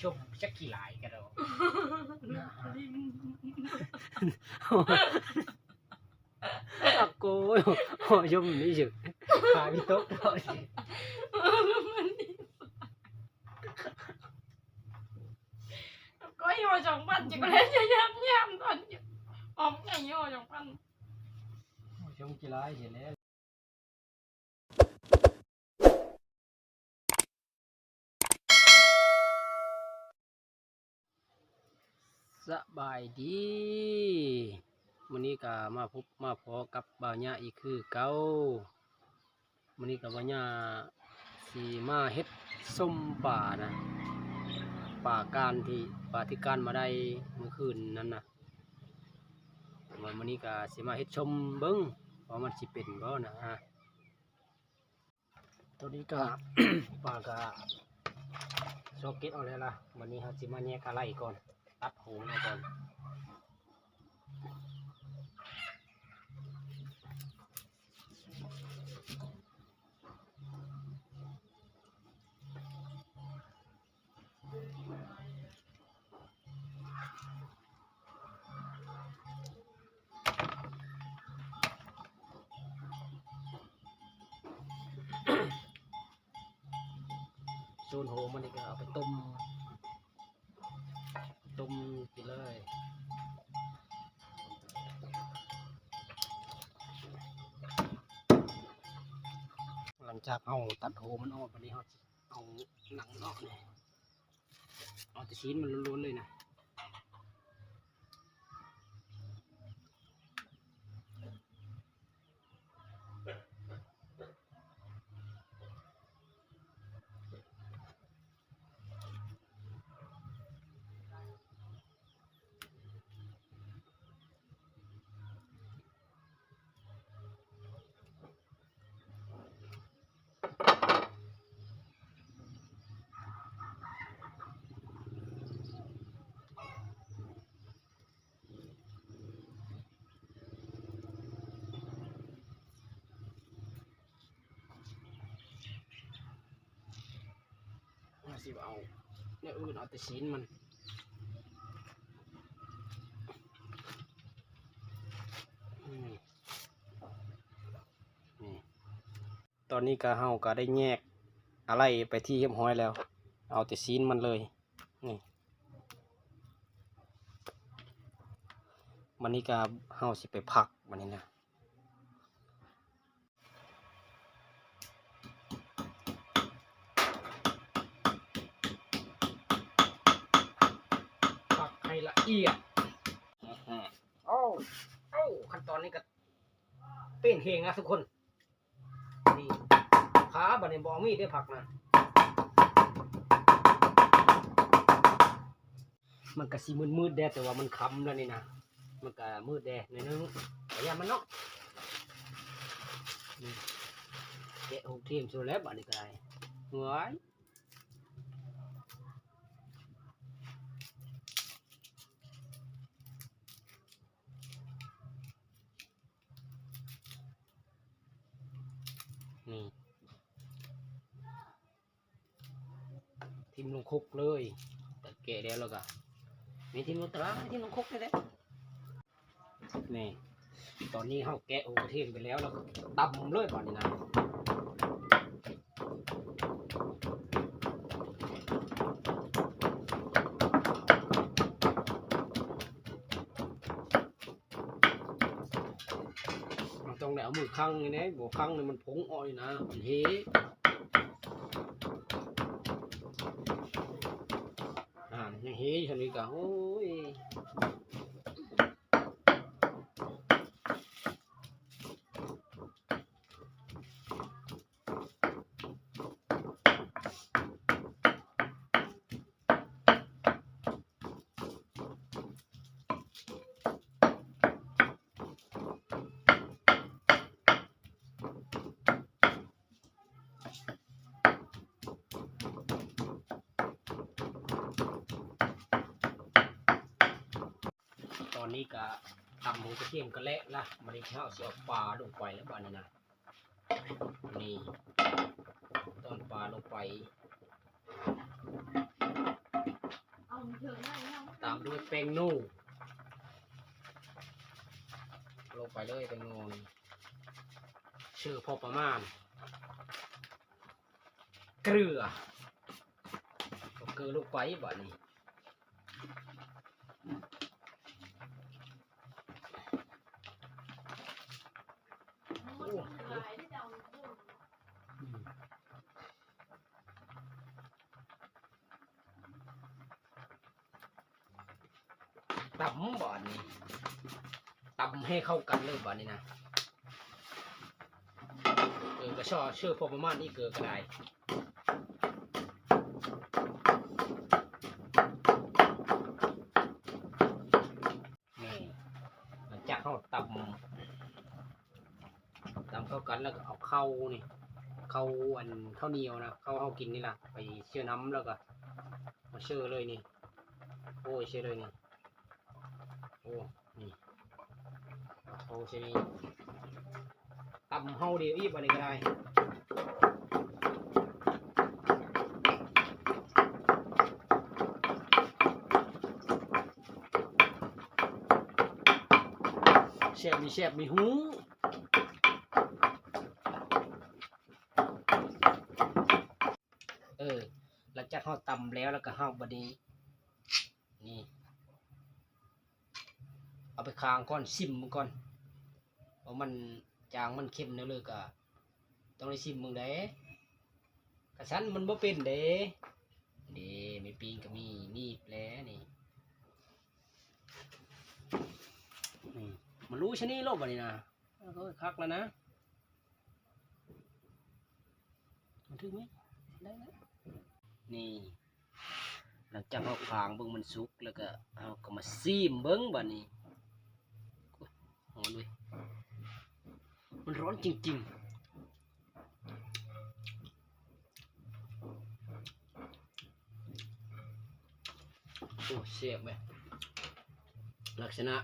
ช่วงชักขี่หลายกันแล้วอะโกยโอ้ยมนี่จุดขาพี่โต๊ะก่อนก็ยอจังปันจิกเล่นยามยามตอนอมไงยอจังปันโอยมกี่ไรเห็นแล้ว สบายดีมื้อนี้ก็มาพบมาพอกับบ่าวญาอีกคือเก่ามื้อนี้ก็บ่าวญาสิมาเฮ็ดส้มป่านะป่าการที่ป่าที่การมาได้เมื่อคืนนั้นนะว่ามื้อนี้ก็สิมาเฮ็ดชมเบิ่งว่ามันสิเป็นบ่นะฮะตัวนี้ก็ป่าก็ซอกเก็ตเอาแล้วล่ะวันนี้เราสิมาแยกอะไรก่อน ตัดหูมาก่อนโซนโหมันนี่ก็เอาไปต้ม ต้มกินเลยหลังจากเอาตัดโหมันออกวันนี้เอาเอาหนังนออกเลยเอาแต่ชิ้นมันล้วนๆเลยนะ สิเอาเนี่ยอื่นเอาแต่ชิ้นมันตอนนี้ก็เฮาก็ได้แยกอะไรไปที่เรียบร้อยแล้ว เอาแต่ชิ้นมันเลยนี่มันนี้ก็เฮาสิไปพักมันนี้นะ ละเอียดโอ้โอ้ขั้นตอนนี้ก็เป็นเฮงนะทุกคนนี่ขาบันนี้บอมีได้ผักนะมันก็สิมืดมืดๆแดดแต่ว่ามันคำแล้วนี่นะมันก็มืดแดดหนิดนึงแต่ยามันเนาะนี่แกะหกเทียมสุดแล้วบัดนี้ก็ได้หวยนี่ ทิมลงคุกเลยแต่แกะแล้วแล้วก็มีทิมลงตราทิมลงคุกได้แล้วนี่ตอนนี้เขาแกะโอเทมไปแล้วแล้วก็ตำเลยก่อนนี่นะเราต้องได้เอามือข้างนี่นะบวข้างนี่มันพงอ้อยนะมันเฮอ่า ยังเฮอยู่ทางนี้ก็โอ้ย ตอนนี้ก็ตำหมูกระเทียมกระเละละมันได้เช้าเสียปลาลงไปแล้วบ้านนี้นะนี่ตอนปลาลงไปเอาเถอะได้แล้วตามด้วยแป้งนู่ลงไปเลยแป้งนู่นี่ชื่อพอประมาณ เกลือเอาเกลือลงไปบ่นี้หลายที่จะเอามาพูด อืม ตำบ่อนี้ตำให้เข้ากันเลยบ่อนี้นะเออก็ชอเชื่อพอประมาณนี้เกลือก็ได้นี่หลังจากเขาตำตำเข้ากันแล้วก็เอาเข้านี่เข้าอันข้าวเหนียวนะเข้าเขากินนี่ล่ะไปเชื่อน้ำแล้วก็มาเชื่อเลยนี่โอ้ยเชื่อเลยนี่ อ้นี่โอ้เชื่อนี่ตำเฮาเดียวอีบอะไรก็ได้แซ่บมีแซ่บมีหูเออหลังจากเขาตำแล้วแล้วก็เฮาบดีนี่ ไปคางก่อนซิมมันก่อนเพราะมันจางมันเค็มเนอะเลยก็ต้องได้ซิมมึงเด้กระสันมันบ่เป็นเด้เด้ไม่ปีนก็มีนี่แผลนี่นี่มันรู้ชนี่โลกบัดนี้นะเออคักแล้วนะมันถึงไหมได้แล้วนี่หลังจากเราพางเบิ้งมันสุกแล้วก็เอาก็มาซีมเบิ้งบัดนี้ ร้อนเว้ยมันร้อนจริง ๆโอ้เสียบไหมลักษณะ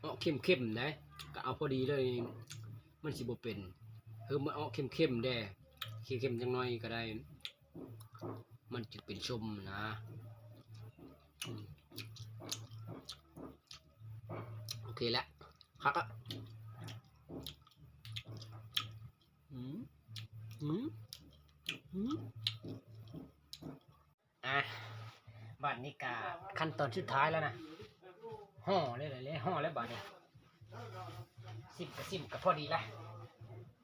เอาเข้มๆนะก็เอาพอดีเลย มันสิบเป็นคือมันเอาเข้มๆแด่เข้มๆจังน้อยก็ได้ มันจะเป็นชมนะอืม โอเคแล้วพักอะอืมอืมอืมอะบัดนี้กาขั้นตอนสุดท้ายแล้วนะห่อเลยเลยเลยห่อแล้วบัดนี้สิบกับสิบกับพอดีละ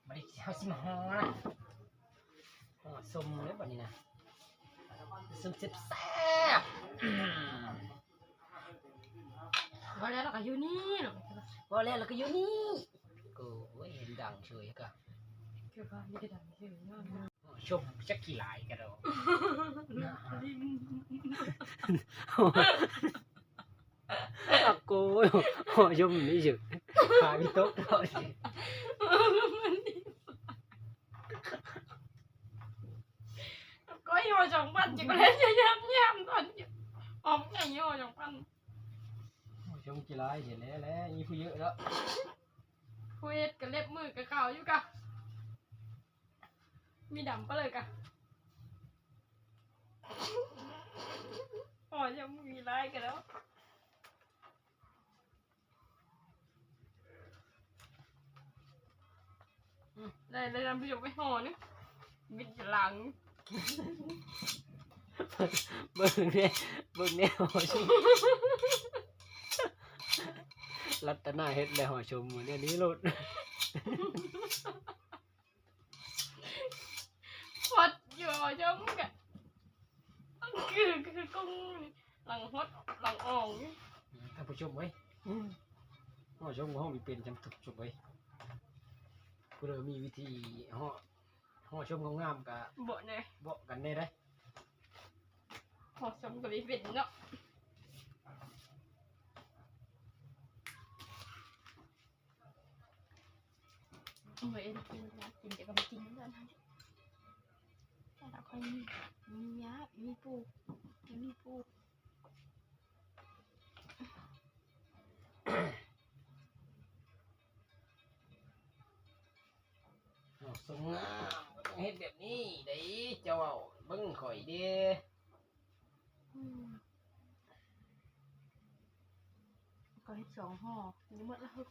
บัดนี้เอาสิมาห่อนะห่อสมเลยบัดนี้นะซุปแซ่บ พอแล้วเราก็อยู่นี่หรอกๆว่าแล้วเราก็อยู่นี่กูเว้ยเห็นดังเฉยก็คือว่าไม่ได้ดังเฉยๆนะชมจักกี่หลายกันเราอะกูหอชมนี่เฉยขายพี่โต๊ะเราดิก็ย่อสองพันจะก็เล่นจะย้ำย้ำตอนอยู่ออกไงย่อสองพัน ชมกี่หลายเห็นแล้วแล้วอีผู้เยอะแล้วคุยกับเล็บมือกับเก่าอยู่กะ มีดำก็เลยกะอ๋อยังมีไล่กันแล้วได้เลยนำไปยกไปห่อนี่บิดหลัง เบิ่งเนี่ยเบิ่งเนี่ยหอชม รัตนาเฮ็ดแล้วหอชมมื้อนี้โลดพอดอยู่จมกะคือคือกุ้งหลังฮดหลังอ่องท่านผู้ชมไว้ยหอชมของห้องมีเป็นจังทุกชมไว้ยผู้ใดมีวิธีห่อห่อชมงามๆกะบ่เนี่ยบอกกันได้ได้พอสมกับเป็นเนาะ โอ้ยกินยากินแต่ก็ไม่กินนั่นนะแต่ละคนมีมียามีปูมีปูห่อสมงามเฮ็ดแบบนี้ได้เจ้าเบิ่งข่อยเด้ อืมก็ให้สองห่อนี่หมดแล้วเขา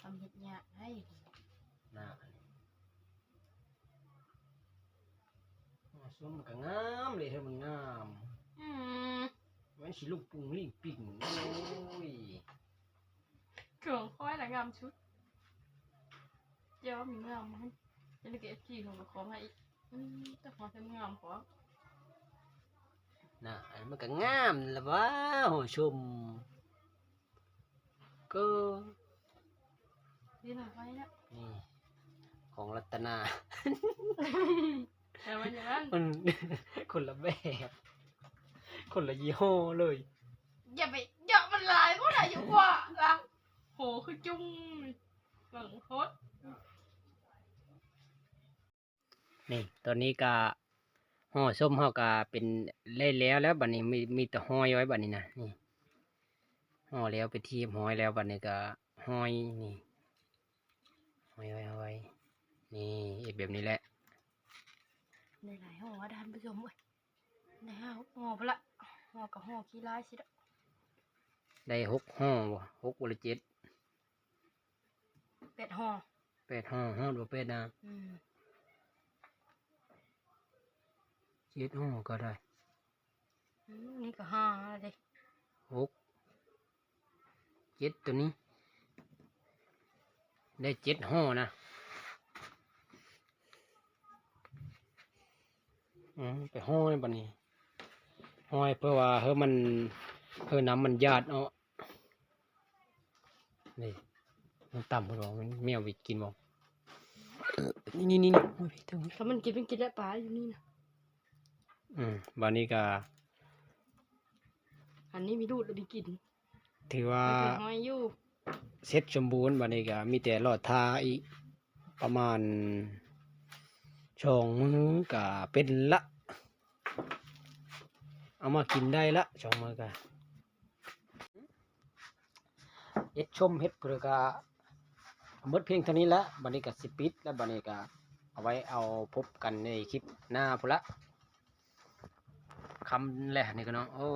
ทำเห็ดยากให้ น่ะ ส้มก็งามเลยเธอมันงามอืมมันสิลูกปุงลิ่งปิ่งโอ้ยเกืองค่อยละงามชุดเจ้ามีงามมั้ยจะได้เก็บจีของขอมาอีกอืมแต่ขอเต็มงามขอน่ะอันมันก็งามละวะโหชมก็ดีหน่อยไว้นะนี่ของรัตนา แต่มันอย่างนั้นมัน คนละแบบ คนละยี่ห้อเลย อย่าไปเยอะมันหลายเพราะไหนอยู่กว่าละโหคือจุ้งหลังโคตรนี่ตอนนี้ก็ห่อส้มเฮาก็เป็นเล่แล้วแล้วบัดนี้มีมีแต่ห้อยไว้บัดนี้นะนี่ห่อแล้วไปทีบห้อยแล้วบัดนี้ก็ห้อยนี่ห้อยไว้ห้อยไว้นี่เอ็ดแบบนี้แหละ ในหลายห่อท่านผู้ชมเว้ยในห้าห่อพละห่อกับห่อขี้ร้ายสิละได้หกห่อบ่หกวันละเจ็ดเป็ดห่อแปดห่อห่อดว่าแปดนะอืมเจ็ดห่อก็ได้อืมนี่ก็ห้าเลยหกเจ็ดตัวนี้ ได้เจ็ดห่อนะอืม ไปห้อยบันนี้ห้อยเพื่อว่าเฮ้มันเฮ้น้ำมันญาติเอานี่มันต่ำเพราะว่ามันแมววิกินบ่นี่นี่นี่นี่โอ้ยพี่ถึงถ้ามันกินเป็นกินแล้วปลาอยู่นี่นะอืมวันนี้ก็อันนี้มีดูดแล้วได้กิน ถือว่าไม่เป็นห้อยอยู่เสร็จสมบูรณ์วันนี้ก็มีแต่รอดทาอีกประมาณ ช่องมือก็เป็นละ เอามากินได้ละช่องมือก็เฮ็ดชมเฮ็ดเพื่อกะหมดเพียงเท่านี้ละบันนี้ก็สิปิดแล้วบันนี้ก็เอาไว้เอาพบกันในคลิปหน้าพุละคำแหละนี่ก็เนาะโอ้